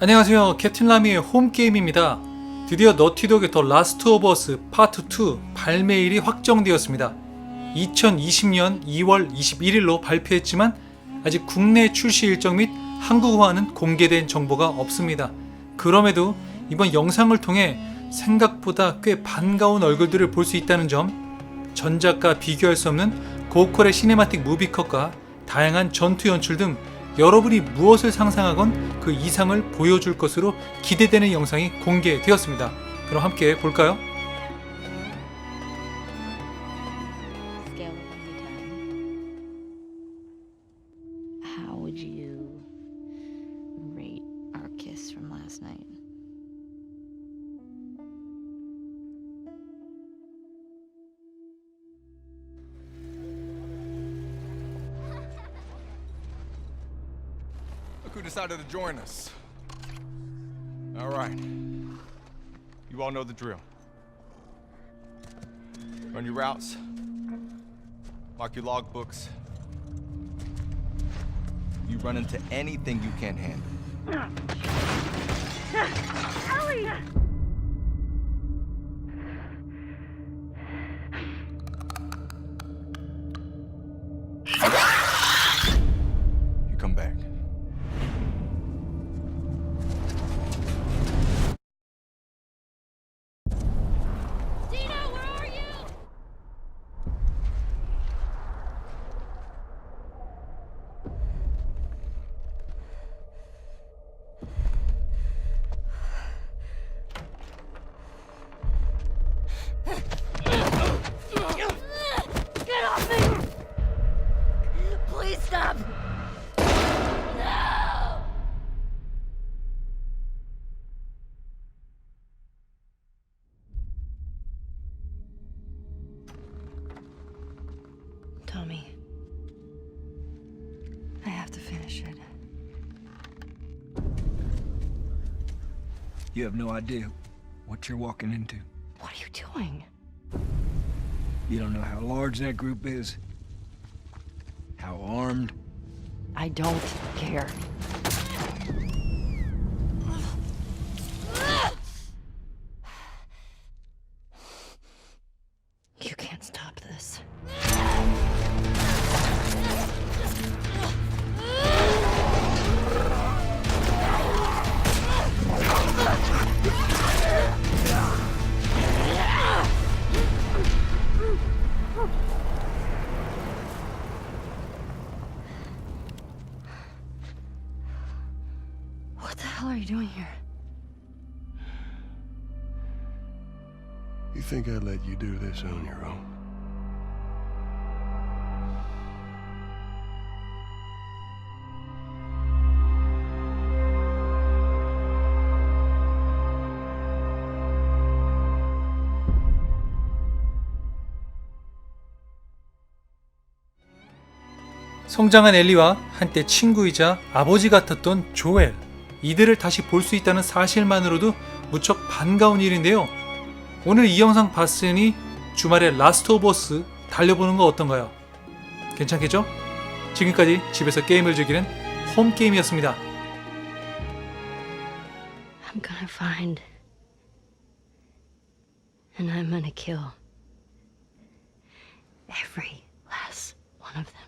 안녕하세요. 캡틴 라미의 홈게임입니다. 드디어 너티독의 더 라스트 오브 어스 파트 2 발매일이 확정되었습니다. 2020년 2월 21일로 발표했지만 아직 국내 출시 일정 및 한국어화는 공개된 정보가 없습니다. 그럼에도 이번 영상을 통해 생각보다 꽤 반가운 얼굴들을 볼 수 있다는 점, 전작과 비교할 수 없는 고퀄의 시네마틱 무비컷과 다양한 전투 연출 등 여러분이 무엇을 상상하건 그 이상을 보여줄 것으로 기대되는 영상이 공개되었습니다. 그럼 함께 볼까요? Scale of 1 to 10. How would you rate our kiss from last night? Decided to join us. All right. You all know the drill. Run your routes. Mark your logbooks. You run into anything you can't handle. You Tommy, I have to finish it. You have no idea what you're walking into. What are you doing? You don't know how large that group is, how armed. I don't care. Hell are you doing here? You think I'd let you do this on your own? 성장한 엘리와 한때 친구이자 아버지 같았던 조엘. 이들을 다시 볼 수 있다는 사실만으로도 무척 반가운 일인데요. 오늘 이 영상 봤으니 주말에 라스트 오브 어스 달려보는 거 어떤가요? 괜찮겠죠? 지금까지 집에서 게임을 즐기는 홈게임이었습니다. I'm gonna find. And I'm gonna kill. Every last one of them.